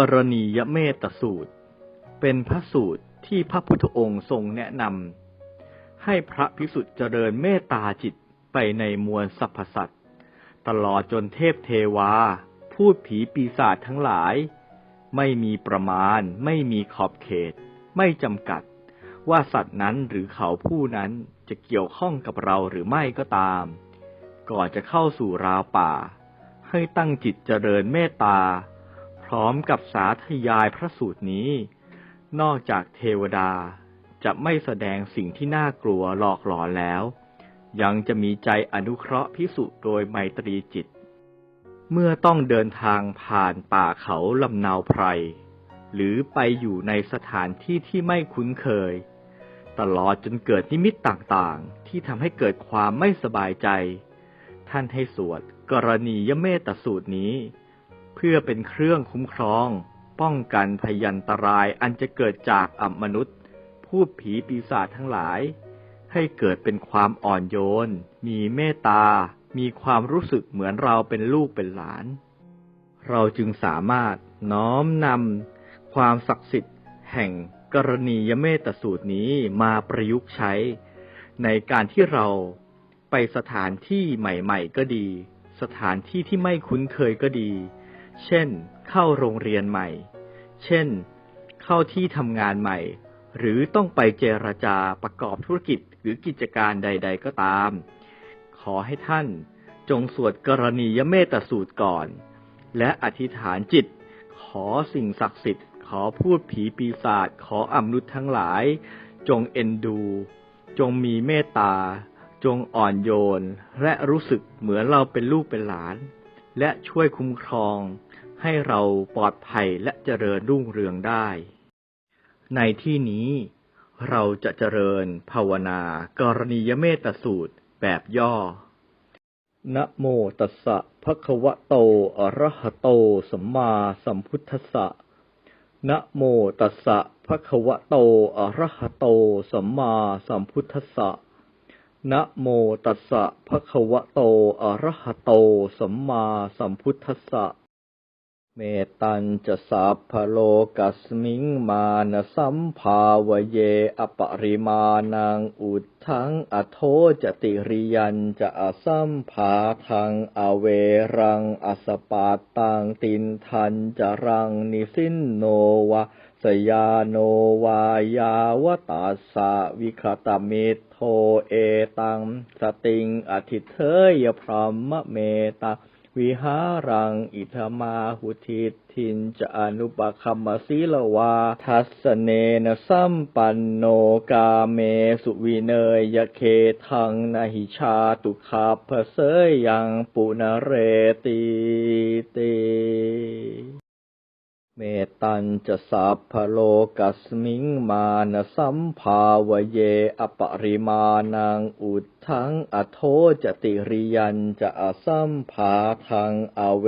กรณียเมตสูตร เป็นพระสูตรที่พระพุทธองค์ทรงแนะนำให้พระภิกษุเจริญเมตตาจิตไปในมวลสรรพสัตว์ตลอดจนเทพเทวา พูดผีปีศาจทั้งหลาย ไม่มีประมาณ ไม่มีขอบเขต ไม่จำกัด ว่าสัตว์นั้นหรือเขาผู้นั้นจะเกี่ยวข้องกับเราหรือไม่ก็ตาม ก่อนจะเข้าสู่ราวป่า ให้ตั้งจิตเจริญเมตตา พร้อมกับสาธยายพระสูตรนี้ นอกจากเทวดาจะไม่แสดงสิ่งที่น่ากลัวหลอกหลอนแล้ว ยังจะมีใจอนุเคราะห์พิสุโดยไมตรีจิต เมื่อต้องเดินทางผ่านป่าเขาลำนาวไพร หรือไปอยู่ในสถานที่ที่ไม่คุ้นเคย ตลอดจนเกิดนิมิตต่างๆ ที่ทำให้เกิดความไม่สบายใจ ท่านให้สวดกรณียเมตสูตรนี้ เพื่อเป็นเครื่องคุ้มครอง ป้องกันพยันตรายอันจะเกิดจากอัมมนุษย์พูดผีปีศาจทั้งหลาย ให้เกิดเป็นความอ่อนโยน มีเมตตา มีความรู้สึกเหมือนเราเป็นลูกเป็นหลาน เราจึงสามารถน้อมนำความศักดิ์สิทธิ์ แห่งกรณียเมตสูตรนี้มาประยุกต์ใช้ ในการที่เราไปสถานที่ใหม่ ๆ ก็ดี สถานที่ที่ไม่คุ้นเคยก็ดี เช่น เข้าโรงเรียนใหม่ เช่น เข้าที่ทำงานใหม่ หรือต้องไปเจรจาประกอบธุรกิจหรือกิจการใด ๆ ก็ตาม ขอให้ท่านจงสวดกรณียเมตสูตรก่อน และอธิษฐานจิต ขอสิ่งศักดิ์สิทธิ์ ขอพูดผีปีศาจขออมนุษย์ทั้งหลาย จงเอ็นดู จงมีเมตตา จงอ่อนโยน และรู้สึกเหมือนเราเป็นลูกเป็นหลาน และช่วยคุ้มครอง ให้เราปลอดภัยและเจริญรุ่งเรืองได้ ในที่นี้เราจะเจริญภาวนา กรณียเมตสูตรแบบย่อ นะโมตัสสะภะคะวะโต อะระหะโต สัมมาสัมพุทธัสสะ นะโมตัสสะภะคะวะโต อะระหะโต สัมมาสัมพุทธัสสะ นะโมตัสสะภะคะวะโต อะระหะโต สัมมาสัมพุทธัสสะ เมตัญจะสัพพโลกัสมิงมานะสัมภาวเย อปริมาณังอุดทังอโทจติริยันจะอสัมภาทังอเวรังอสปาตังตินทันจะรังนิสินโนวะสยาโนวายาวตาสะวิคตมิต โทเอตัง สติงอธิเทยพรหมเมตาวิหารัง อิทมาหุทิตทินจะอนุปคัมมศีลวา ทัสเนนสัมปันโนกาเมสุวิเนยยเคทังนหิชาตุคาพเสยยังปุณเรติเต เมตัญจะสัพพโลกัสมิงมานะสัมภาวเย อปริมาณังอุดทังอโทจติริยันจะอสัมภาทังอเว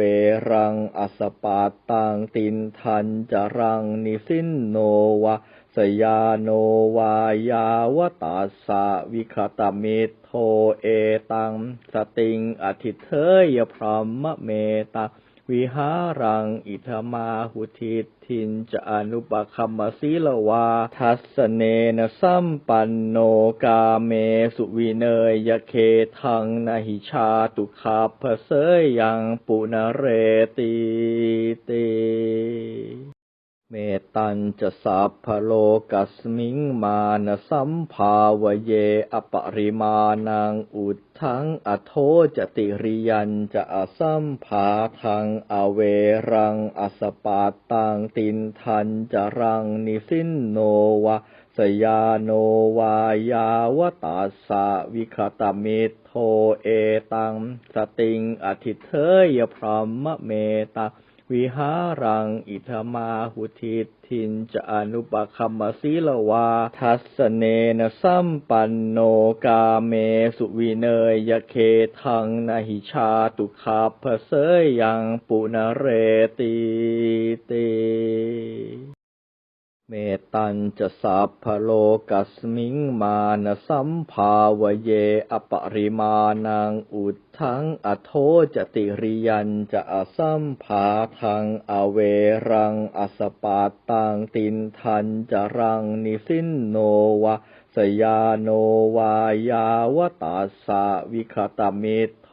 รังอสปาตังตินทันจะรังนิสินโนวะสยาโนวายาวตาสะวิคตมิตโทเอตังสติงอธิเทยพรหมเมตา วิหารังอิธมาหุทิตทินจะอนุปคัมมศีลวา ทัสเนนสัมปันโนกาเมสุวิเนยยเคทังนหิชาตุคาพเสยยังปุนเรติเต เมตัญจะสัพพโลกัสมิงมานสัมภาวเย อปริมาณังอุดทั้งอโทจติริยันจะอสัมภาทังอเวรังอสปาตังตินทันจะรังนิสินโนวะสยาโนวายาวตาสะวิคตมิตโทเอตังสติงอธิเทยพรหมเมตา วิหารังอิธมาหุทิตทินจะอนุปคัมมศีลวา ทัสเนนสัมปันโนกาเมสุวิเนยยเคทังนหิชาตุคาพเสยยังปุนเรติเต เมตัญจะสัพพโลกัสมิงมานะสัมภาวเย อปริมาณังอุดทังอโทจติริยันจะอสัมภาทังอเวรังอสปาตังตินทันจะรังนิสินโนวะสยาโนวายาวตาสะวิคตมิโท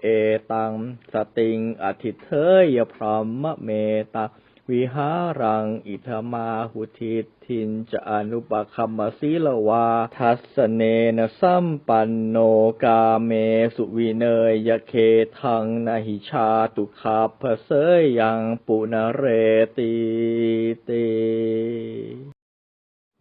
เอตังสติงอธิเทยพรหมเมตา วิหารังอิธมาหุทิตทินจะอนุปคัมมศีลวา ทัสเนนสัมปันโนกาเมสุวิเนยยะเคทังนหิชาตุคาพเสยยังปุนเรติเต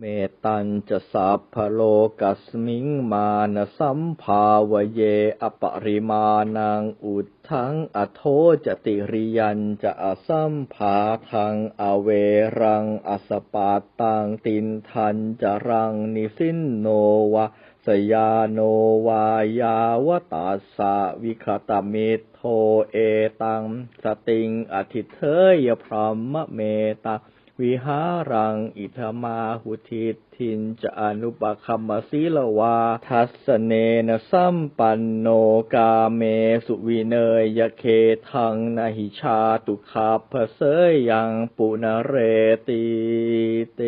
เมตัญจะสัพพโลกัสมิงมานสัมภาวเย อปริมาณังอุดทั้งอโทจติริยันจะอสัมภาทังอเวรังอสปาตังตินทันจะรังนิสินโนวะสยาโนวายาวตาสะวิคตมิตโทเอตังสติงอธิเทยพรหมเมตา วิหารังอิธมาหุทิตทินจะอนุปคัมมศีลวา ทัสเนนสัมปันโนกาเมสุวิเนยยเคทังนหิชาตุคาพเสยยังปุนเรติเต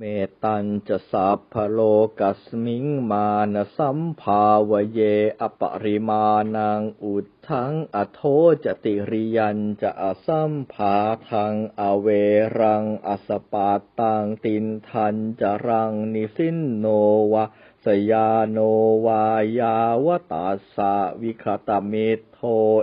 เมตัญจะสัพพโลกัสมิงมานะสัมภาวเย อปริมาณังอุดทังอโทจติริยันจะอสัมภาทังอเวรังอสปาตังตินทันจะรังนิสินโนวะสยาโนวายาวตาสะวิคตมิตโท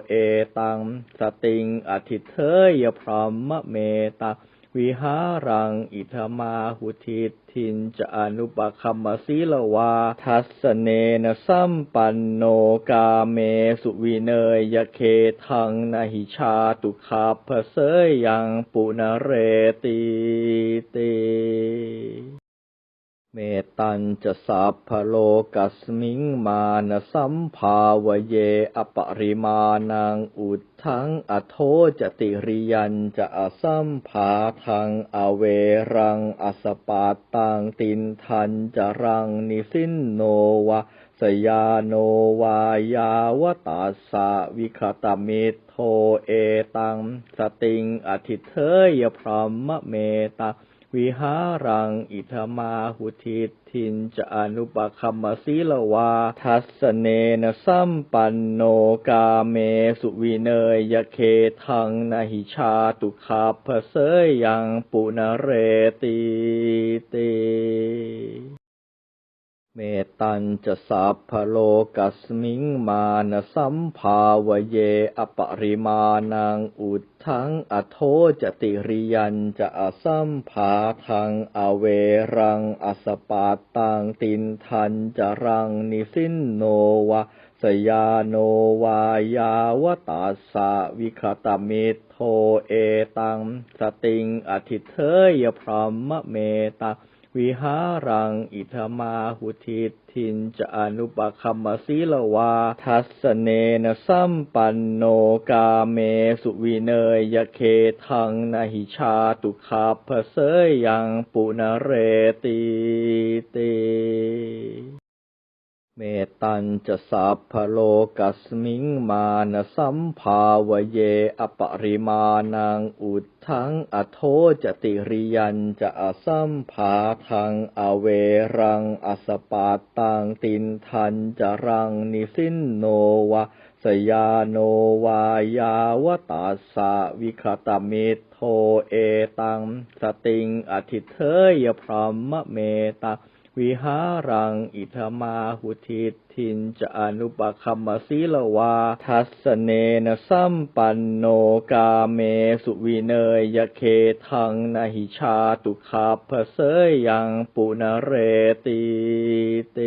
เอตังสติงอธิเทยพรหมเมตา วิหารังอิธมาหุทิตทินจะอนุปคัมมศีลวา ทัสเนนสัมปันโนกาเมสุวิเนยยเคทังนหิชาตุคาพเสยยังปุนเรติเต เมตัญจะสัพพโลกัสมิงมานะสัมภาวเย อปริมาณังอุดทังอโทจติริยันจะอสัมภาทังอเวรังอสปาตังตินทันจะรังนิสินโนวะสยาโนวายาวตาสะวิคตมิโทเอตังสติงอธิเทยพรหมเมตา วิหารังอิทมาหุทิตทินจะอนุปคัมมศีลวา ทัสเนนสัมปันโนกาเมสุวิเนยยะเคทังนหิชาตุคาพเสยยังปุนเรติเต เมตัญจะสัพพโลกัสมิงมานะสัมภาวเย อปริมาณังอุดทังอโทจติริยันจะอสัมภาทังอเวรังอสปาตังตินทันจะรังนิสินโนวะสยาโนวายาวตาสะวิคตมิตโทเอตังสติงอธิเทยพรหมเมตา วิหารังอิธมาหุทิตทินจะอนุปคัมมศีลวา ทัสเนนสัมปันโนกาเมสุวิเนยยเคทังนหิชาตุคาพเสยยังปุนเรติเต เมตัญจะสัพพโลกัสมิงมานสัมภาวเย อปริมาณังอุดทั้งอโทจติริยันจะอสัมภาทังอเวรังอสปาตังตินทันจะรังนิสินโนวะสยาโนวายาวตาสะวิคตมิตโทเอตังสติงอธิเทยพรหมเมตา วิหารังอิทมาหุทิตทินจะอนุปคัมมศีลวา ทัสเนนสัมปันโนกาเมสุวิเนยยะเคทังนหิชาตุคาพเสยยังปุณเรติเต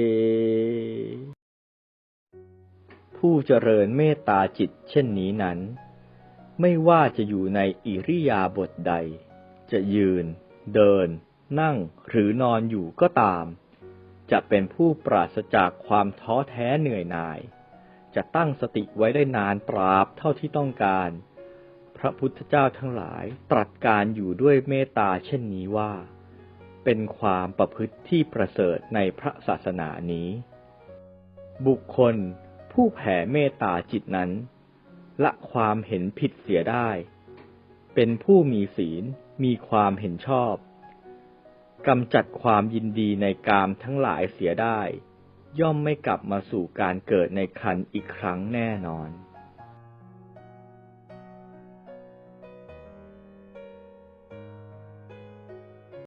ผู้เจริญเมตตาจิตเช่นนี้นั้น ไม่ว่าจะอยู่ในอิริยาบถใด จะยืน เดิน นั่งหรือนอนอยู่ก็ตาม จะเป็นผู้ปราศจากความท้อแท้เหนื่อยหน่าย จะตั้งสติไว้ได้นานตราบเท่าที่ต้องการพพระพุทธเจ้าทั้งหลายตรัสการอยู่ด้วยเมตตาเช่นนี้ว่า เป็นความประพฤติที่ประเสริฐในพระศาสนานี้ บุคคลผู้แผ่เมตตาจิตนั้น ละความเห็นผิดเสียได้ เป็นผู้มีศีลมีความเห็นชอบ กำจัดความยินดีในกามทั้งหลายเสียได้ ย่อมไม่กลับมาสู่การเกิดในคันอีกครั้งแน่นอน